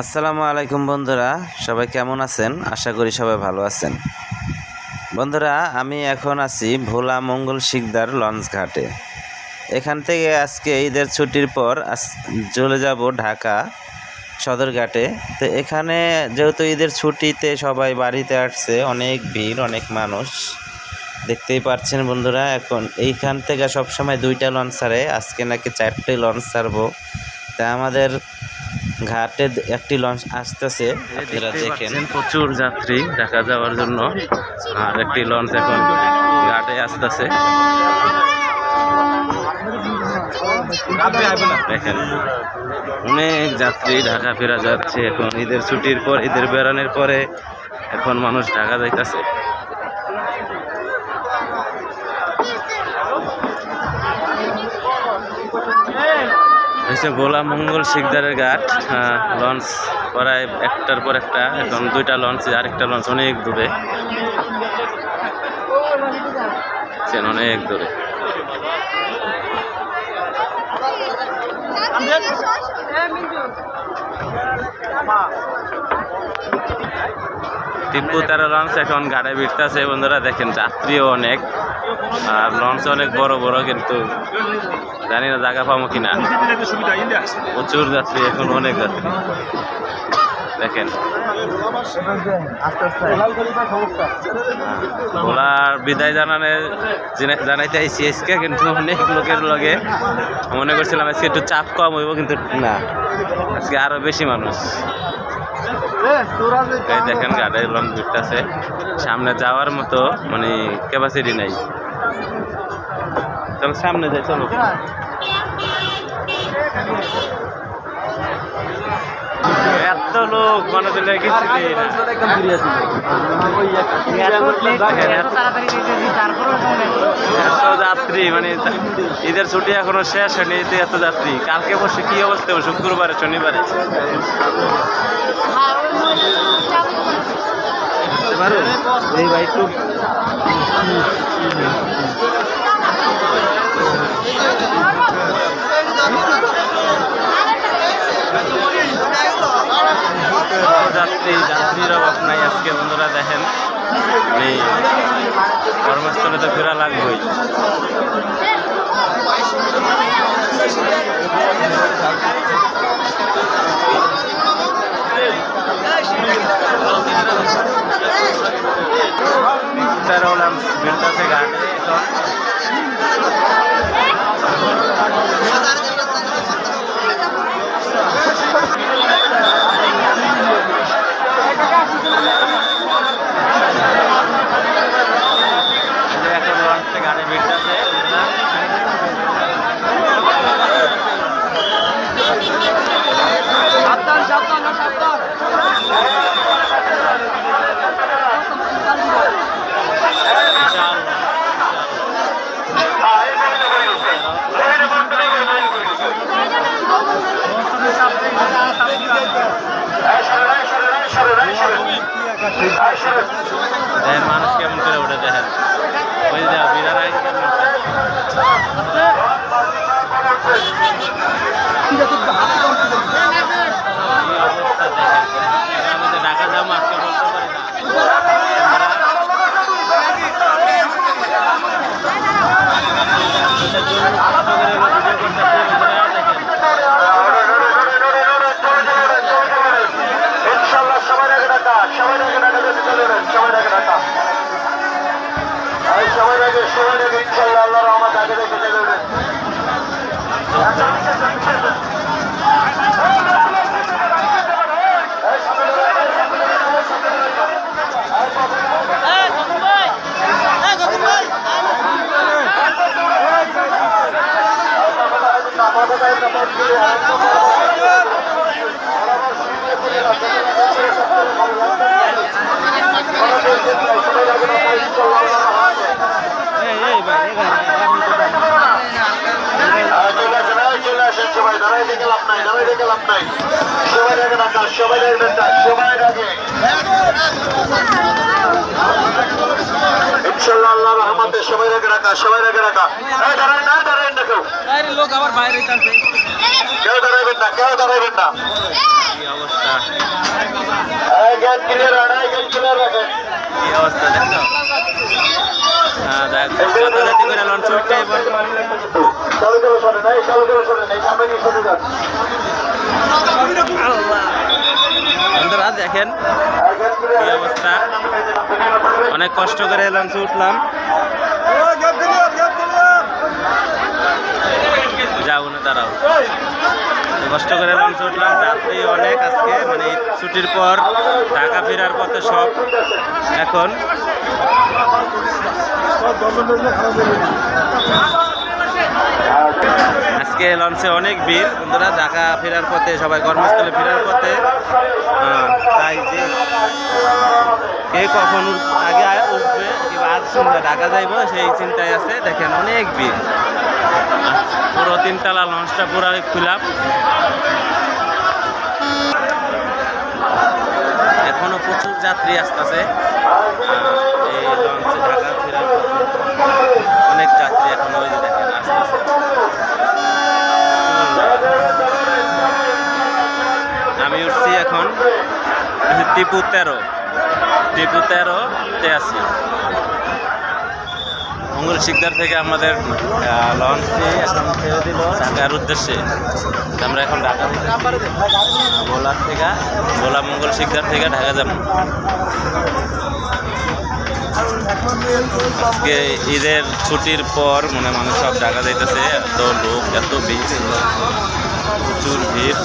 আসসালামু আলাইকুম বন্ধুরা, সবাই কেমন আছেন? আশা করি সবাই ভালো আছেন। বন্ধুরা, আমি এখন আছি ভোলা মঙ্গল শিকদার লঞ্চ ঘাটে। এখান থেকে আজকে ঈদের ছুটির পর চলে যাব ঢাকা সদরঘাটে তো এখানে যেহেতু ঈদের ছুটিতে সবাই বাড়িতে আসছে, অনেক ভিড়, অনেক মানুষ, দেখতেই পাচ্ছেন বন্ধুরা, এখন এইখান থেকে সবসময় দুইটা লঞ্চ ছাড়ে, আজকে নাকি চারটে লঞ্চ ছাড়বো। তা আমাদের ঘাটে একটি লঞ্চ আসতেছে আপনারা দেখেন। প্রচুর যাত্রী ঢাকা যাওয়ার জন্য। আর একটি লঞ্চ এখন ঘাটে আসতেছে। দেখেন অনেক যাত্রী ঢাকা ফেরা যাচ্ছে। এখন ঈদের ছুটির পর ঈদের বেড়ানোর পরে এখন মানুষ ঢাকা যাইতেছে। হচ্ছে গোলামঙ্গল শিকদারের ঘাট লঞ্চ প্রায় একটার পর একটা এখন দুইটা লঞ্চ আরেকটা লঞ্চ অনেক দূরে। অনেক দূরে। টিপু তেরো লঞ্চ এখন গাড়ি ভিড়তেছে। বন্ধুরা দেখেন, যাত্রীও অনেক। আর লঞ্চ অনেক বড় বড়, কিন্তু জানি না জায়গা পাবো কিনা। প্রচুর যাত্রী, এখন অনেক যাত্রী। দেখেন। ওলার বিদায় জানানে জিনা- জানাইতে আইসি আজকে, কিন্তু অনেক লোকের লগে। মনে করছিলাম আজকে একটু চাপ কম হইব, কিন্তু না। আজকে আরও বেশি মানুষ। এই দেখেন গাড়ির লং ঘুরতেছে সামনে যাওয়ার মতো মানে ক্যাপাসিটি নাই চলো সামনে যাই চলো এত লোক মানে দিলে কিছু এত যাত্রী মানে ঈদের ছুটি এখনও শেষ হয়নি এতে এত যাত্রী। কালকে বসে কি অবস্থা হবে? শুক্রবারে শনিবারে? পারো? এই ভাই একটু যাত্রী, যাত্রীর অভাব নাই আজকে, বন্ধুরা দেখেন। এই কর্মস্থলে তো ফেরা লাগবেই। তেরো নাম মিলতেছে দাঁড়াই দেখে লাভ নাই দাঁড়াই দেখে লাভ নাই। সবাই আগে ডাকা সবাই ডাকা সবাই আগে ইনশাল্লাহ আল্লাহ রহমতে সবাই আগে ডাকা সবাই রেখে রাখা এই দাঁড়ায় না দাঁড়ায় না কেউ। লোক আবার বাইরে কেউ দাঁড়াবেন না কেউ দাঁড়াবেন না। অবস্থা? এই ক্লিয়ার না ক্লিয়ার রাখেন কি অবস্থা দেখো? হ্যাঁ দেখ। লঞ্চ উঠতে এবার চালু করে সরেন এই চালু করে সরেন এই সামনে যান। বন্ধুরা দেখেন এই অবস্থা? অনেক কষ্ট করে লঞ্চে উঠলাম। যাও না দাঁড়াও। তো কষ্ট করে লঞ্চে উঠলাম যাত্রী অনেক আজকে মানে ছুটির পর ঢাকা ফেরার পথে সব। এখন আজকে লঞ্চে অনেক ভিড়, বন্ধুরা, ঢাকা ফেরার পথে, সবাই কর্মস্থলে ফেরার পথে। তাই যে কে কখন আগে উঠবে আজ সন্ধ্যা ঢাকা যাইব, সেই চিন্তায় আছে। দেখেন অনেক ভিড়। পুরো তিনতলা লঞ্চটা পুরো খুলাম প্রচুর যাত্রী আসতেছে। এই লঞ্চে ঢাকা ফেরার অনেক যাত্রী এখন ওই দেখেন আসতেছে। আমি উঠছি এখন টিপু তেরো। টিপু তেরোতে আছি। মঙ্গল শিকদার থেকে আমাদের লঞ্চটি এখন ছেড়ে দিল। ঢাকার উদ্দেশ্যে আমরা এখন ঢাকা ভোলার থেকে, ভোলা মঙ্গল শিকদার থেকে ঢাকা যাব। আজকে ঈদের ছুটির পর মনে মানুষ সব ঢাকা যাইতেছে। এত লোক, এত ভিড়, প্রচুর ভিড়।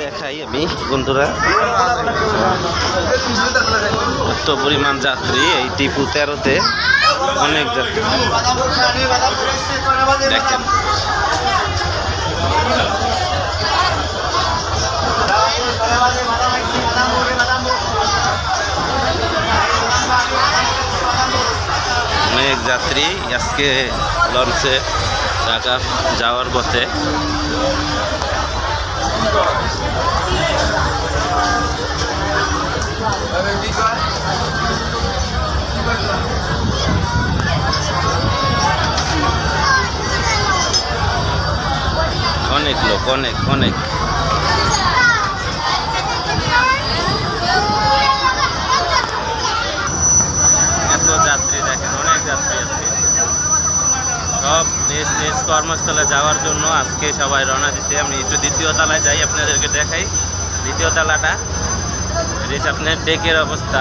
দেখাই আমি বন্ধুরা। এত পরিমাণ যাত্রী এই টিপু তেরোতে অনেক যাত্রী। দেখেন। অনেক যাত্রী আজকে লঞ্চে ঢাকা যাওয়ার পথে। অনেক লোক অনেক অনেক এত যাত্রী দেখেন অনেক যাত্রী আজকে সব নিজ নিজ কর্মস্থলে যাওয়ার জন্য আজকে সবাই রওনা দিতে আমি একটু দ্বিতীয় তলায় যাই, আপনাদেরকে দেখাই। দ্বিতীয় তলাটা। এটা আপনার ডেকের অবস্থা।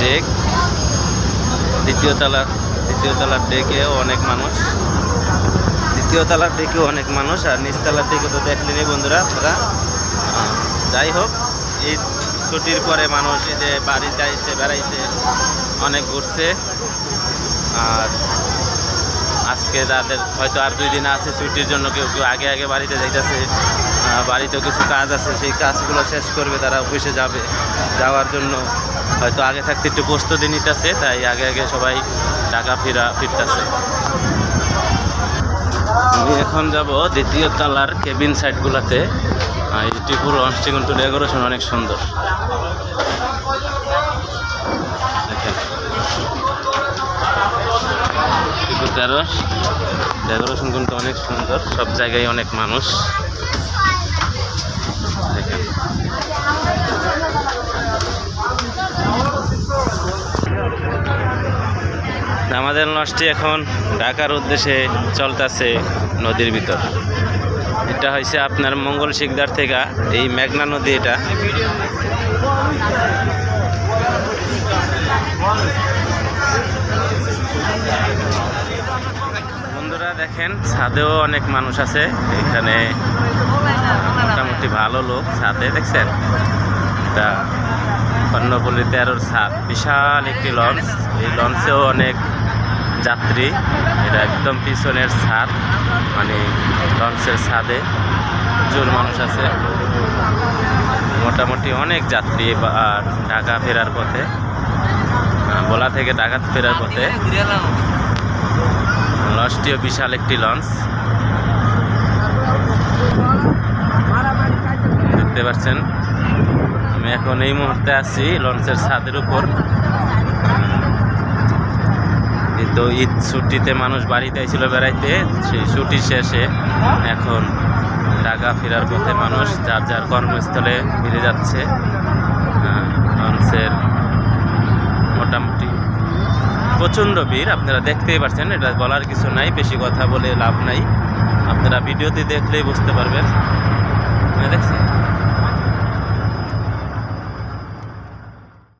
ডেক। দ্বিতীয় তলা, দ্বিতীয় তলার ডেকেও অনেক মানুষ। দ্বিতীয় তলার ডেকেও অনেক মানুষ, আর নিচতলার ডেকে তো দেখলেনি বন্ধুরা, আপনারা। যাই হোক এই ছুটির পরে মানুষ এই যে বাড়িতে আইসে বেড়াইছে, অনেক ঘুরছে। আর আজকে যাদের হয়তো আর দুই দিন আছে ছুটির জন্য, কেউ কেউ আগে আগে বাড়িতে যাইতেছে বাড়িতেও কিছু কাজ আছে, সেই কাজগুলো শেষ করবে, তারা অফিসে যাবে। যাওয়ার জন্য হয়তো আগে থাকতে একটু প্রস্তুতি নিতেছে, তাই আগে আগে সবাই টাকা ফিরা ফিরতেছে। আমি এখন যাব দ্বিতীয় তলার কেবিন সাইডগুলোতে এই ত্রিপুর লঞ্চটি কিন্তু ডেকোরেশন অনেক সুন্দর। ডেকোরেশন কিন্তু অনেক সুন্দর, সব জায়গায় অনেক মানুষ। আমাদের লঞ্চটি এখন ঢাকার উদ্দেশ্যে চলতেছে নদীর ভিতর। এটা হয়েছে আপনার মঙ্গল শিকদার থেকে, এই মেঘনা নদী এটা। বন্ধুরা দেখেন, ছাদেও অনেক মানুষ আছে। এখানে মোটামুটি ভালো লোক ছাদে, দেখছেন? এটা কর্ণপল্লী তেরোর ছাদ। বিশাল একটি লঞ্চ। এই লঞ্চেও অনেক যাত্রী। এটা একদম পিছনের ছাদ মানে লঞ্চের ছাদে। প্রচুর মানুষ আছে। মোটামুটি অনেক যাত্রী আর ঢাকা ফেরার পথে। ভোলা থেকে ঢাকা ফেরার পথে। লঞ্চটিও বিশাল একটি লঞ্চ। দেখতে পাচ্ছেন, আমি এখন এই মুহূর্তে আছি লঞ্চের ছাদের উপর। কিন্তু ঈদ ছুটিতে মানুষ বাড়িতে ছিল বেড়াইতে সেই ছুটি শেষে এখন ঢাকা ফেরার পথে মানুষ যার যার কর্মস্থলে ফিরে যাচ্ছে। লঞ্চের মোটামুটি প্রচণ্ড ভিড় আপনারা দেখতেই পারছেন এটা বলার কিছু নাই বেশি কথা বলে লাভ নাই। আপনারা ভিডিওতে দেখলেই বুঝতে পারবেন। হ্যাঁ, দেখছেন?